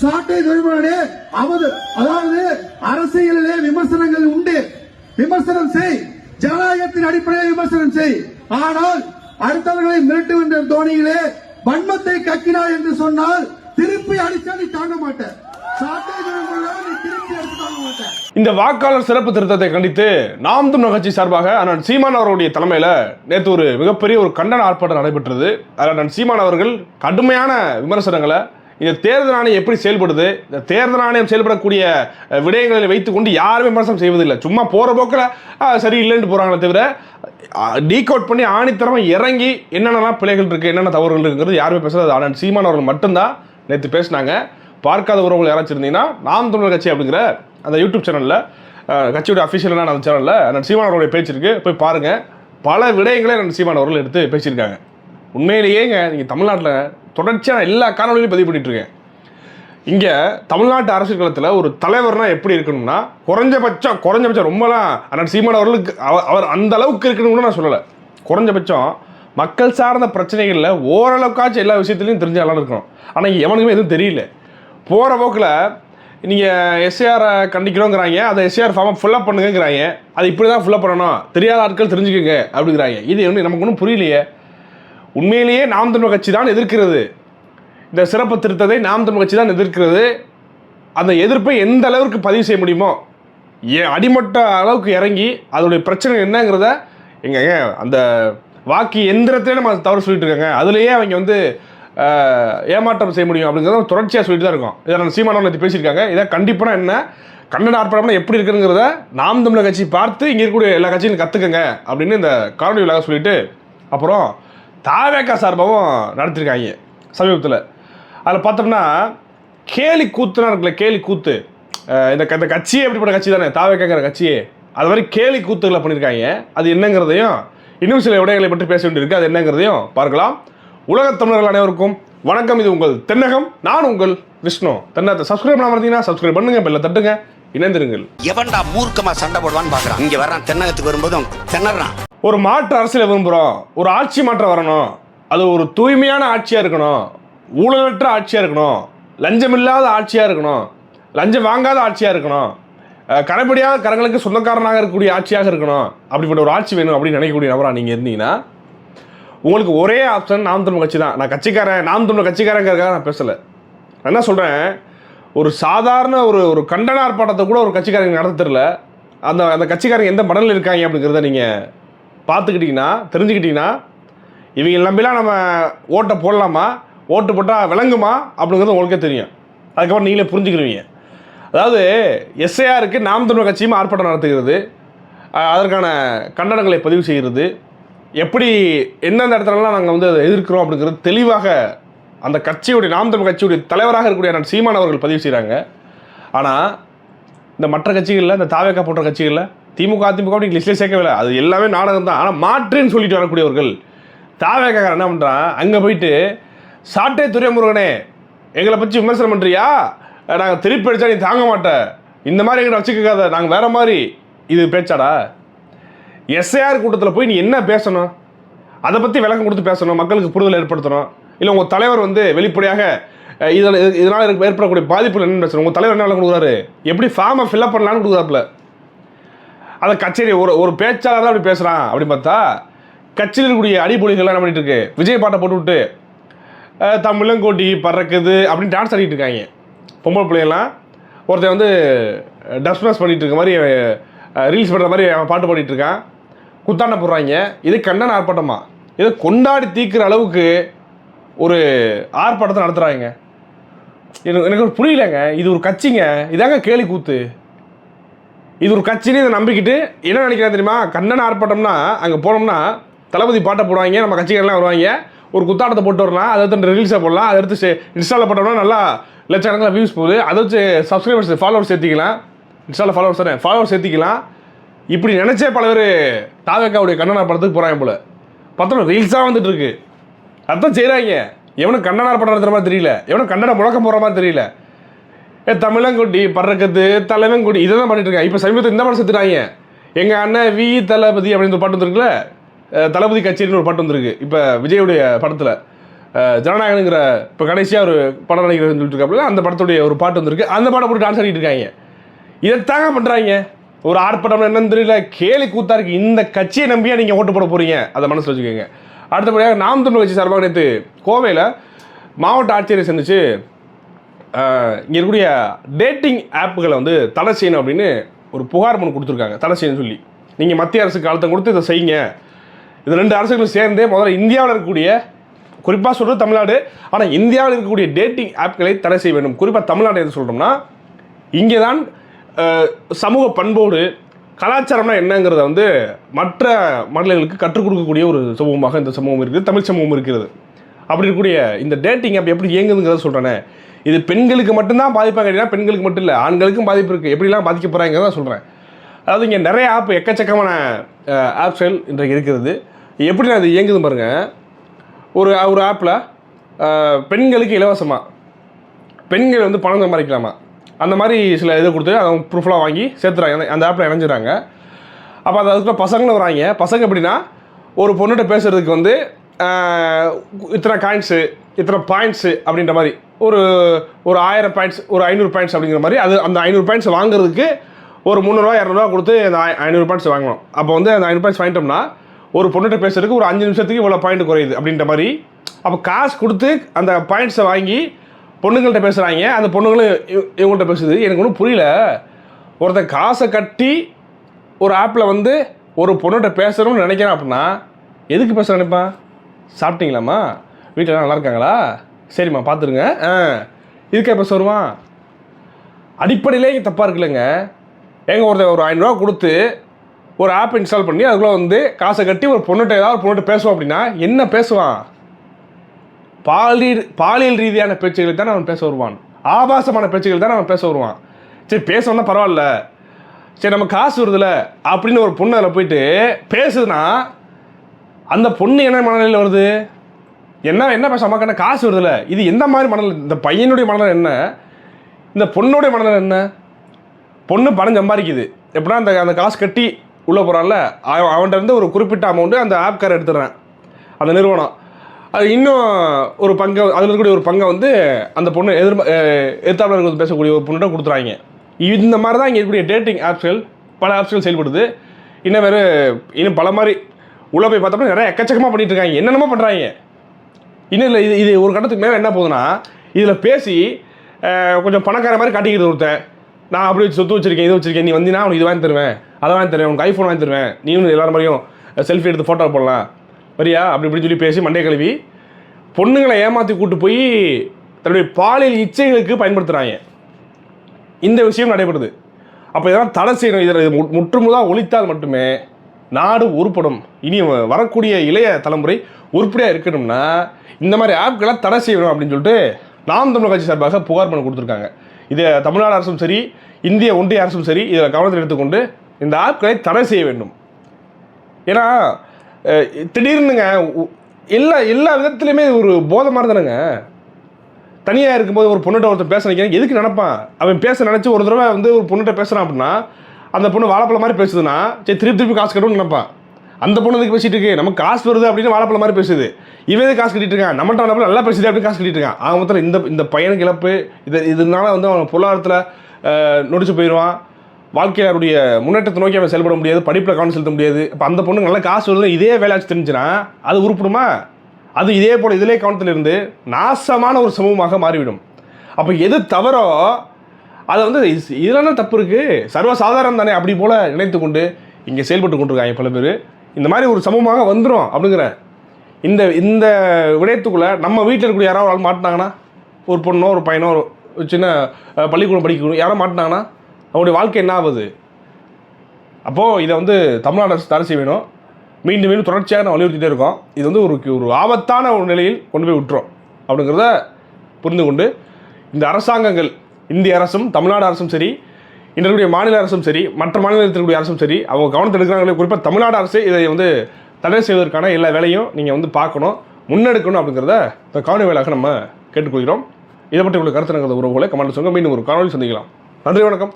சாட்டை துறைமுகனே அவது அதாவது அரசியலிலே விமர்சனங்கள் உண்டு. விமர்சனம் செய். ஜனநாயகத்தின் அடிப்படையில் விமர்சனம் செய். ஆனால் அடுத்தவர்களை மிரட்டுகின்ற தோணியிலே வன்மத்தை கக்கினார் என்று சொன்னால் திருப்பி அடிச்சா நீ தாங்க மாட்டேன் சாட்டை மாட்டேன் இந்த வாக்காளர் சிறப்பு திருத்தத்தை கண்டித்து நாம் தமிழ் கட்சி சார்பாக அண்ணன் சீமான் அவருடைய தலைமையில் நேற்று ஒரு மிகப்பெரிய ஒரு கண்டன ஆர்ப்பாட்டம் நடைபெற்றது. அதில் அண்ணன் சீமான் அவர்கள் கடுமையான விமர்சனங்களை இந்த தேர்தல் ஆணையம் எப்படி செயல்படுது? இந்த தேர்தல் ஆணையம் செயல்படக்கூடிய விடயங்களில் விடயங்களை வைத்துக்கொண்டு யாருமே விமர்சனம் செய்வதில்லை. சும்மா போகிற போக்கில் சரி இல்லைன்ட்டு போகிறாங்களே தவிர டீக் அவுட் பண்ணி ஆணித்தரமா இறங்கி என்னென்னலாம் பிள்ளைகள் இருக்குது என்னென்ன தவறுகள் இருக்குங்கிறது யாருமே பேசுறது ஆனால் சீமான் அவர்கள் மட்டும்தான் நேற்று பேசினாங்க. பார்க்காத உறவுகள் யாராச்சும் இருந்தீங்கன்னா நாம் தமிழர் கட்சி அப்படிங்கிற அந்த யூடியூப் சேனலில் கட்சியோட அஃபிஷியலான அந்த சேனலில் அண்ணன் சீமான் அவருடைய பேச்சு போய் பாருங்கள் பல விடயங்களை அண்ணன் சீமான் அவர்கள் எடுத்து பேசியிருக்காங்க. உண்மையிலேயேங்க நீங்கள் தமிழ்நாட்டில் தொடர்ச்சியாக எல்லா காணொலியிலும் பதிவு பண்ணிட்டுருக்கேன் இங்கே தமிழ்நாட்டு அரசியல் களத்தில் ஒரு தலைவர்னால் எப்படி இருக்கணும்னா குறைஞ்சபட்சம் குறைஞ்சபட்சம் ரொம்பலாம் அண்ணன் சீமான் அவர்களுக்கு அவ- அவர் அந்த அளவுக்கு இருக்கணும்னு நான் சொல்லலை. குறைஞ்சபட்சம் மக்கள் சார்ந்த பிரச்சனைகளில் ஓரளவுக்காச்சும் எல்லா விஷயத்துலையும் தெரிஞ்சாலும் இருக்கணும். ஆனால் எவனுக்குமே எதுவும் தெரியல. போகிற போக்கில் நீங்கள் எஸ்ஏஆரை கண்டிக்கிறோங்கிறாங்க அதை எஸ்ஏஆர் ஃபார்மை ஃபுல்லாக பண்ணுங்கிறாங்க அது இப்படி தான் ஃபுல்லப் பண்ணணும். தெரியாத ஆட்கள் தெரிஞ்சுக்கோங்க அப்படிங்கிறாங்க. இது ஒன்று நமக்கு ஒன்றும் புரியலையே. உண்மையிலேயே நாம் தமிழ் கட்சி தான் எதிர்க்கிறது. இந்த சிறப்பு திருத்தத்தை நாம் தமிழ் கட்சி தான் எதிர்க்கிறது. அந்த எதிர்ப்பை எந்த அளவுக்கு பதிவு செய்ய முடியுமோ ஏ அடிமட்ட அளவுக்கு இறங்கி அதோடைய பிரச்சனை என்னங்கிறத எங்க அந்த வாக்கு எந்திரத்திலே நம்ம தவறு சொல்லிட்டு இருக்காங்க. அதுலேயே அவங்க வந்து ஏமாற்றம் செய்ய முடியும் அப்படிங்கிறத தொடர்ச்சியாக சொல்லிட்டு தான் இருக்கும். இதை நம்ம சீமானவன் பேசியிருக்காங்க. இதை கண்டிப்பாக என்ன கண்டன ஆர்ப்பாட்டம் எப்படி இருக்குங்கிறத நாம் தமிழர் கட்சி பார்த்து இங்கே இருக்கக்கூடிய எல்லா கட்சியும் கற்றுக்குங்க அப்படின்னு இந்த காணொலி விழாவை சொல்லிட்டு அப்புறம் தாவேக்கா சார்பாகவும் நடத்திருக்காங்க சமீபத்தில். அதில் பார்த்தோம்னா கேலி கூத்துனா இருக்குல்ல கேலி கூத்து. இந்த க- இந்த கட்சியே எப்படிப்பட்ட கட்சி தானே? தாவேக்காங்கிற கட்சியே. அது மாதிரி கேலி கூத்துகளை பண்ணியிருக்காங்க அது என்னங்கிறதையும் இன்னும் சில விடயங்களை பற்றி பேச வேண்டியிருக்கு. அது என்னங்கிறதையும் பார்க்கலாம். உலகத் தமிழர்கள் அனைவருக்கும் வணக்கம். இது உங்கள் தென்னகம். நான் உங்கள் விஷ்ணு. தென்னத்தை சப்ஸ்கிரைப் பண்ணாம இருந்தீங்கன்னா சப்ஸ்கிரைப் பண்ணுங்க பெல்ல தட்டுங்க. இணைந்திருங்கள். எவன்டா மூர்க்கமா சண்டை போடுவான்னு பாக்குறான். இங்க வர்றான் தென்னகத்துக்கு வரும்போதும் தென்னறான் ஒரு மாற்று அரசியலை விரும்புகிறோம் ஒரு ஆட்சி மாற்றம் வரணும். அது ஒரு தூய்மையான ஆட்சியாக இருக்கணும். ஊழலற்ற ஆட்சியாக இருக்கணும். லஞ்சம் இல்லாத ஆட்சியாக இருக்கணும். லஞ்சம் வாங்காத ஆட்சியாக இருக்கணும். கடைப்படியாக கரங்களுக்கு சொந்தக்காரனாக இருக்கக்கூடிய ஆட்சியாக இருக்கணும். அப்படிப்பட்ட ஒரு ஆட்சி வேணும் அப்படின்னு நினைக்கக்கூடிய நபராக நீங்கள் இருந்தீங்கன்னா உங்களுக்கு ஒரே ஆப்ஷன் நாம் தமிழ் கட்சி தான். நான் கட்சிக்காரன் நாம் தமிழ் கட்சிக்காரங்கிறதுக்காக நான் பேசலை. நான் என்ன சொல்கிறேன் ஒரு சாதாரண ஒரு ஒரு கண்டன ஆர்ப்பாட்டத்தை கூட ஒரு கட்சிக்காரங்க நடத்த தெரில அந்த அந்த கட்சிக்காரங்க எந்த மடலில் இருக்காங்க அப்படிங்கிறத நீங்கள் பார்த்துக்கிட்டிங்கன்னா தெரிஞ்சுக்கிட்டிங்கன்னா இவங்க நம்பிலாம் நம்ம ஓட்டை போடலாமா? ஓட்டு போட்டால் விளங்குமா? அப்படிங்கிறது உங்களுக்கே தெரியும். அதுக்கப்புறம் நீங்களே புரிஞ்சுக்கிருவீங்க. அதாவது எஸ்ஐஆருக்கு நாம் தமிழ் கட்சியும் ஆர்ப்பாட்டம் நடத்துகிறது. அதற்கான கண்டனங்களை பதிவு செய்கிறது. எப்படி எந்தெந்த இடத்துலலாம் நாங்கள் வந்து அதை எதிர்க்கிறோம் அப்படிங்கிறது தெளிவாக அந்த கட்சியுடைய நாம் தமிழ் கட்சியுடைய தலைவராக இருக்கக்கூடிய அண்ணன் சீமான் அவர்கள் பதிவு செய்கிறாங்க ஆனால் இந்த மற்ற கட்சிகளில் இந்த தாவேக்கா போன்ற கட்சிகளில் திமுக அதிமுக அப்படி லிஸ்ட்லேயே சேர்க்கவில்லை அது எல்லாமே நாடகம் தான். ஆனால் மாற்றுன்னு சொல்லிட்டு வரக்கூடியவர்கள் தாவேக்கா என்ன பண்ணுறான் அங்கே போயிட்டு சாட்டை துறைமுருகனே எங்களை பற்றி விமர்சனம் பண்ணுறியா நாங்கள் திருப்பி அடித்தா நீ தாங்க மாட்ட. இந்த மாதிரி எங்களை வச்சுக்காத. நாங்கள் வேறு மாதிரி. இது பேச்சாடா? எஸ்ஐஆர் கூட்டத்தில் போய் நீ என்ன பேசணும்? அதை பற்றி விளக்கம் கொடுத்து பேசணும். மக்களுக்கு புரிதல் ஏற்படுத்தணும். இல்லை உங்கள் தலைவர் வந்து வெளிப்படையாக இதனால் இதனால் ஏற்படக்கூடிய பாதிப்புகள் என்ன பேசணும். உங்கள் தலைவர் என்ன விளக்கம் கொடுக்குறாரு? எப்படி ஃபார்மை ஃபில்அப் பண்ணலான்னு கொடுக்குறாப்புல. அந்த கச்சேரி ஒரு ஒரு பேச்சாளர் தான் அப்படி பேசுகிறான் அப்படின்னு பார்த்தா கட்சியில் இருக்கக்கூடிய அடிபொலிகள்லாம் என்ன பண்ணிட்டு இருக்கு? விஜய் பாட்டை போட்டு விட்டு தமிழங்கோட்டி பறக்குது அப்படின்னு டான்ஸ் ஆடிட்டு இருக்காங்க. பொம்பளை பிள்ளைங்களாம் ஒருத்தன் வந்து டஸ்மஸ் பண்ணிட்டு இருக்க மாதிரி ரீல்ஸ் பண்ணுற மாதிரி அவன் பாட்டு பாடிட்டு இருக்கான். குத்தாண்ட போடுறாங்க. இது கண்டன ஆர்ப்பாட்டமா? இதை கொண்டாடி தீர்க்கிற அளவுக்கு ஒரு ஆர்ப்பாட்டத்தை நடத்துகிறாங்க எனக்கு எனக்கு புரியலங்க. இது ஒரு கட்சிங்க. இதாங்க கேலி கூத்து இது ஒரு கட்சின்னு இதை நம்பிக்கிட்டு என்ன நினைக்கிறேன் தெரியுமா? கண்ணன் ஆர்ப்பாட்டம்னா அங்கே போனோம்னா தளபதி பாட்டை போடுவாங்க நம்ம கட்சிகள்லாம் வருவாங்க. ஒரு குத்தாட்டத்தை போட்டு வரலாம் அதை எடுத்து ரீல்ஸை போடலாம் அதை எடுத்து இன்ஸ்டாவில் போட்டோம்னா நல்லா லட்சக்கணக்கில் வியூஸ் போகுது. அதை வச்சு சப்ஸ்கிரைபர்ஸ் ஃபாலோவர்ஸ் சேர்த்திக்கலாம். இன்ஸ்டாவில் ஃபாலோவர்ஸ் தானே? ஃபாலோவர்ஸ் சேர்த்திக்கலாம். இப்படி நினச்சே பல பேர் தாவேக்காவுடைய கண்ணன் படத்துக்கு போகிறாங்க போல. பார்த்தோம் ரீல்ஸாக வந்துட்டு இருக்கு. அதான் செய்கிறாங்க எவனும் கண்ணன் படம் நடத்துகிற மாதிரி தெரியல. எவனும் கண்ணனை முழக்கம் போகிற மாதிரி தெரியல. தமிழங்குடி பறக்கத்து தலைவங்குடி இதை தான் பண்ணிட்டு இருக்காங்க இப்போ சமீபத்தில் இந்த படம் செத்துட்டாங்க. எங்கள் அண்ணன் வி. தளபதி அப்படின்னு ஒரு பாட்டு வந்துருக்குல்ல? தளபதி கச்சேரின்னு ஒரு பாட்டு வந்திருக்கு. இப்போ விஜயுடைய படத்தில். ஜனநாயகனுங்கிற இப்போ கடைசியாக ஒரு படம் நடிக்கிறதுன்னு சொல்லிட்டு இருக்காப்புல அந்த படத்துடைய ஒரு பாட்டு வந்திருக்கு. அந்த பாட்டை போட்டு டான்ஸ் ஆடிட்டு இருக்காங்க. இதைத்தாங்க பண்ணுறாங்க ஒரு ஆர்ப்பாட்டம் என்னன்னு தெரியல. கேலி கூத்தா இருக்கு. இந்த கட்சியை நம்பியா நீங்கள் ஓட்டு போட போறீங்க? அதை மனசில் வச்சுக்கோங்க. அடுத்தபடியாக நாம் தமிழ் கட்சி சார்பாக நேற்று கோவையில் மாவட்ட ஆட்சியரை சந்திச்சு இங்கே இருக்கக்கூடிய டேட்டிங் ஆப்புகளை வந்து தடை செய்யணும் அப்படின்னு ஒரு புகார் மனு கொடுத்துருக்காங்க. தடை செய்யணும்னு சொல்லி. நீங்கள் மத்திய அரசுக்கு அழுத்தம் கொடுத்து இதை செய்யுங்க. இது ரெண்டு அரசுகளும் சேர்ந்தே முதல்ல இந்தியாவில் இருக்கக்கூடிய குறிப்பாக சொல்கிறது தமிழ்நாடு ஆனால் இந்தியாவில் இருக்கக்கூடிய டேட்டிங் ஆப்களை தடை செய்ய வேண்டும். குறிப்பாக தமிழ்நாடு எது சொல்கிறோம்னா இங்கே தான் சமூக பண்போடு கலாச்சாரம்னா என்னங்கிறத வந்து மற்ற மாநிலங்களுக்கு கற்றுக் கொடுக்கக்கூடிய ஒரு சமூகமாக இந்த சமூகம் இருக்குது தமிழ் சமூகம் இருக்கிறது. அப்படி இருக்கக்கூடிய இந்த டேட்டிங் ஆப் எப்படி இயங்குதுங்கிறத சொல்கிறேனே இது பெண்களுக்கு மட்டும்தான் பாதிப்பாங்க கேட்டீங்கன்னா பெண்களுக்கு மட்டும் இல்லை. ஆண்களுக்கும் பாதிப்பு இருக்குது எப்படிலாம் பாதிக்க போகிறாங்கிறத சொல்கிறேன் அதாவது இங்கே நிறைய ஆப் எக்கச்சக்கமான ஆப்ஸ்கள் இன்றைக்கு இருக்கிறது எப்படி அது இயங்குது பாருங்க. ஒரு ஒரு ஆப்பில் பெண்களுக்கு இலவசமாக பெண்கள் வந்து பணம் சம்பாதிக்கலாமா? அந்த மாதிரி சில இதை கொடுத்து அவங்க ப்ரூஃப்லாம் வாங்கி சேர்த்துறாங்க. அந்த- ஆப்பில் இணைஞ்சிடறாங்க அப்போ அது அதுக்குள்ள பசங்களும் வராங்க. பசங்க எப்படின்னா ஒரு பொண்ணுகிட்ட பேசுகிறதுக்கு வந்து இத்தனை காயின்ஸு இத்தனை பாயிண்ட்ஸு அப்படின்ற மாதிரி. ஒரு ஒரு ஆயிரம் பாயிண்ட்ஸ் ஒரு ஐநூறு பாயிண்ட்ஸ் அப்படிங்கிற மாதிரி. அது அந்த ஐநூறு பாயிண்ட்ஸ் வாங்குறதுக்கு ஒரு முந்நூறுரூவா இரநூறுவா கொடுத்து அந்த ஐநூறு பாயிண்ட்ஸ் வாங்கணும். அப்போ வந்து அந்த ஐநூறு பாயிண்ட்ஸ் வாங்கிட்டோம்னா ஒரு பொண்ணுகிட்ட பேசுறதுக்கு ஒரு அஞ்சு நிமிஷத்துக்கு இவ்வளோ பாயிண்ட் குறையுது அப்படின்ற மாதிரி. அப்போ காசு கொடுத்து அந்த பாயிண்ட்ஸை வாங்கி பொண்ணுங்கள்கிட்ட பேசுகிறாங்க அந்த பொண்ணுங்களும் இவ- இவங்கள்ட்ட பேசுது. எனக்கு ஒன்றும் புரியல. ஒருத்தன் காசை கட்டி ஒரு ஆப்பில் வந்து ஒரு பொண்ணுகிட்ட பேசணும்னு நினைக்கிறேன் அப்படின்னா எதுக்கு பேச நினைப்பான்? சாப்பிட்டீங்களாம்மா? வீட்டில் நல்லா இருக்காங்களா? சரிம்மா பார்த்துருங்க. ஆ இதுக்கே பேச வருவான் அடிப்படையிலே தப்பாக இருக்குல்லங்க. எங்கள் ஒருத்தர் ஒரு ஐநூறுரூவா கொடுத்து ஒரு ஆப் இன்ஸ்டால் பண்ணி அதுக்குள்ளே வந்து காசை கட்டி ஒரு பொண்ணுகிட்ட ஏதாவது ஒரு பொண்ணுகிட்ட பேசுவான் அப்படின்னா என்ன பேசுவான்? பாலியல் பாலியல் ரீதியான பேச்சுகளை தான் அவன் பேச வருவான். ஆபாசமான பேச்சுகள் தான் அவன் பேச வருவான். சரி பேசணும்னா பரவாயில்ல. சரி நம்ம காசு வருதுல அப்படின்னு ஒரு பொண்ணு அதில் போயிட்டு பேசுதுன்னா அந்த பொண்ணு என்ன மனநிலையில் வருது? என்ன என்ன பேச அம்மாக்கான காசு வருதுல்ல இது எந்த மாதிரி மனநிலை? இந்த பையனுடைய மனநிலை என்ன? இந்த பொண்ணுடைய மனநிலை என்ன? பொண்ணு பணம் சம்பாதிக்குது. எப்படின்னா அந்த அந்த காசு கட்டி உள்ளே போகிறான்ல அவன்கிட்ட இருந்து ஒரு குறிப்பிட்ட அமௌண்ட்டு அந்த ஆப்கார் எடுத்துடுறேன். அந்த நிறுவனம். அது இன்னும் ஒரு பங்கை அதில் இருக்கக்கூடிய ஒரு பங்கை வந்து அந்த பொண்ணு எதிர் எதிர்த்தாப்பில் இருக்கிறது பேசக்கூடிய ஒரு பொண்ணுகிட்ட கொடுத்துறாங்க. இந்த மாதிரி தான் இங்கே இருக்கக்கூடிய டேட்டிங் ஆப்ஸ்கள் பல ஆப்ஸ்கள் செயல்படுது. இன்னும் வேறு இன்னும் பல மாதிரி உள்ளே போய் பார்த்தோம்னா நிறைய எக்கச்சக்கமாக பண்ணிட்டு இருக்காங்க. என்னென்னமோ பண்ணுறாங்க இன்னும் இல்லை இது இது ஒரு கட்டத்துக்கு மேலே என்ன போகுதுன்னா இதில் பேசி கொஞ்சம் பணக்கார மாதிரி காட்டிக்கிறது ஒருத்தன். நான் அப்படி வச்சு சொத்து வச்சிருக்கேன் இது வச்சிருக்கேன். நீ வந்தீங்கன்னா உனக்கு இது வாங்கி தருவேன் அதை வாங்கி தருவேன் உனக்கு ஐஃபோன் வாங்கி தருவேன். நீயும் எல்லாரும் மாதிரியும் செல்ஃபி எடுத்து ஃபோட்டோ போடலாம். வரியா? அப்படி இப்படி சொல்லி பேசி மண்டே கழுவி பொண்ணுங்களை ஏமாற்றி கூட்டு போய் தன்னுடைய பாலியல் இச்சைகளுக்கு பயன்படுத்துகிறாங்க இந்த விஷயம் நடைபெறுது. அப்போ இதெல்லாம் தடை செய்யணும். இதில் முற்றுமுதாக ஒழித்தால் மட்டுமே நாடு உருப்படும். இனி வரக்கூடிய இளைய தலைமுறை உருப்படியாக இருக்கணும்னா இந்த மாதிரி ஆப்களை தடை செய்யணும் அப்படின்னு சொல்லிட்டு நாம் தமிழர் கட்சி சார்பாக புகார் பண்ண கொடுத்துருக்காங்க. இது தமிழ்நாடு அரசும் சரி இந்திய ஒன்றிய அரசும் சரி இதில் கவனத்தில் எடுத்துக்கொண்டு இந்த ஆப்களை தடை செய்ய வேண்டும். ஏன்னா திடீர்னுங்க எல்லா எல்லா விதத்துலையுமே ஒரு போதை மாதிரி தானேங்க. தனியாக இருக்கும்போது ஒரு பொண்ணுகிட்ட ஒருத்தர் பேச நினைக்கிறேன் எதுக்கு நினப்பான்? அவன் பேச நினச்சி ஒரு தடவை வந்து ஒரு பொண்ணுகிட்ட பேசுகிறான் அப்படின்னா அந்த பொண்ணு வாழைப்பழம் மாதிரி பேசுதுன்னா சரி திருப்பி திருப்பி காசு கட்டணும்னு நினைப்பான் அந்த பொண்ணு எதுக்கு பேசிட்டு இருக்கு? நமக்கு காசு வருது அப்படின்னு வாழைப்பழம் மாதிரி பேசுது. இவன் எதுக்கு காசு கட்டிட்டு இருக்கான்? நம்மகிட்ட நம்ம நல்லா பேசுது அப்படின்னு காசு கட்டிட்டு இருக்கான். அவன் மொத்தம் இந்த இந்த பையனுக்கு இழப்பு இது இதனால வந்து அவன் பொருளாதாரத்தில் நொடிச்சு போயிடுவான். வாழ்க்கையாருடைய முன்னேற்றத்தை நோக்கி அவன் செயல்பட முடியாது படிப்பில் கவனம் செலுத்த முடியாது. இப்போ அந்த பொண்ணு நல்லா காசு வருது இதே வேலையாச்சு தெரிஞ்சுன்னா அது உருப்பிடுமா? அது இதே போல் இதிலே கவனத்தில் இருந்து நாசமான ஒரு சமூகமாக மாறிவிடும். அப்போ எது தவறோ அதை வந்து இதெல்லாம் தப்பு இருக்குது சர்வசாதாரணம் தானே. அப்படி போல் நினைத்து கொண்டு இங்கே செயல்பட்டு கொண்டிருக்காங்க பல பேர். இந்த மாதிரி ஒரு சமூகமாக வந்துடும் அப்படிங்கிற. இந்த இந்த விடயத்துக்குள்ளே நம்ம வீட்டில் இருக்கக்கூடிய யாராவது ஒரு ஆள் மாட்டினாங்கன்னா ஒரு பொண்ணோ ஒரு பையனோ ஒரு சின்ன பள்ளிக்கூடம் படிக்கணும் யாரோ மாட்டினாங்கன்னா அவங்களுடைய வாழ்க்கை என்ன ஆகுது? அப்போது இதை வந்து தமிழ்நாடு அரசு தடை செய்ய வேணும் மீண்டும் மீண்டும் தொடர்ச்சியாக நான் வலியுறுத்திட்டே இருக்கோம். இது வந்து ஒரு ஒரு ஆபத்தான ஒரு நிலையில் கொண்டு போய் விட்டுரும் அப்படிங்கிறத புரிந்து கொண்டு இந்த அரசாங்கங்கள் இந்திய அரசும் தமிழ்நாடு அரசும் சரி இன்றைய மாநில அரசும் சரி மற்ற மாநிலத்திற்குரிய அரசும் சரி அவங்க கவனத்தில் எடுக்கிறாங்களே குறிப்பாக தமிழ்நாடு அரசு இதை வந்து தடை செய்வதற்கான எல்லா வேலையும் நீங்கள் வந்து பார்க்கணும் முன்னெடுக்கணும் அப்படிங்கிறத இந்த காணொலி வேலாக நம்ம கேட்டுக்கொள்கிறோம். இதை பற்றி உங்களுக்கு கருத்து உறவுகளை கமெண்ட் சொல்லுங்கள் மீண்டும் ஒரு காணொலி சந்திக்கலாம். நன்றி வணக்கம்.